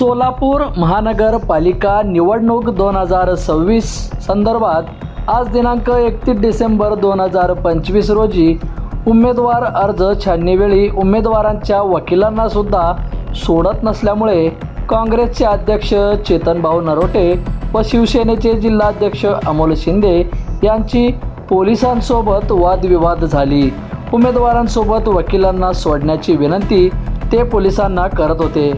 सोलापूर महानगरपालिका निवडणूक दोन हजार सव्वीस संदर्भात आज दिनांक एकतीस डिसेंबर दोन हजार पंचवीस रोजी उमेदवार अर्ज छाननीवेळी उमेदवारांच्या वकिलांना सुद्धा सोडत नसल्यामुळे काँग्रेसचे अध्यक्ष चेतनभाऊ नरोटे व शिवसेनेचे जिल्हाध्यक्ष अमोल शिंदे यांची पोलिसांसोबत वादविवाद झाली. उमेदवारांसोबत वकिलांना सोडण्याची विनंती ते पोलिसांना करत होते.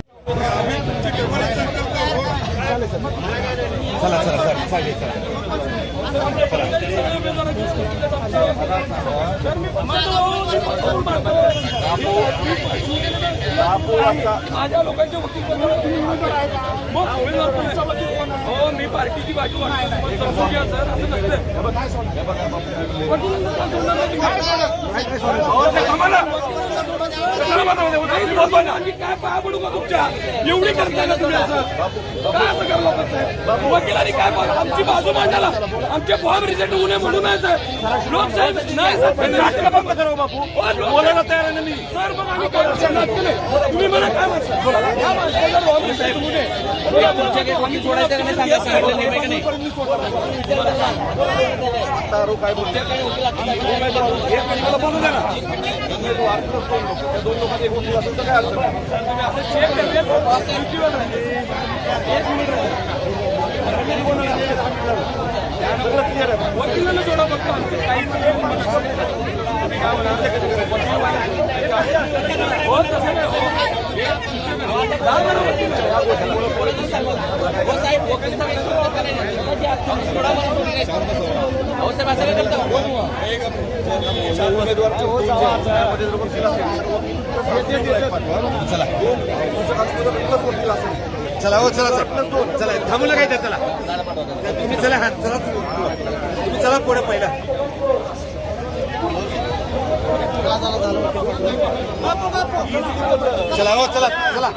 माझ्या लोकांचे वकील कोण मग उमेदवार कोणचा वकील कोण हो मी पार्टीची बाजू सर असं नसतं आम्ही काय पाया पडू का तुमच्या? एवढी करताय ना तुम्ही असं? काय असं साहेब? वकिलांनी काय आमची बाजू मांडायला. आमचे फॉर्म रिजेक्ट होऊ नये म्हणून नाही साहेब. नाही साहेब. हे बंद करा हो बापू. बोलायला तयार आहे मी. सर मग आम्ही काय नाही. तुम्ही मला काय म्हणता? बोलू द्या ना. त्या दोन लोकांचे एक वकील असेल तर काय अडचण वकिलांना सोडा फक्त आमचं काही तुम्ही तसं नाही. हो. दहा वकील साहेब हो, चला हो चला चला चला थांबू नका इथे चला तुम्ही चला हा चला तुम्ही चला पुढे पहिला चला हो चला चला.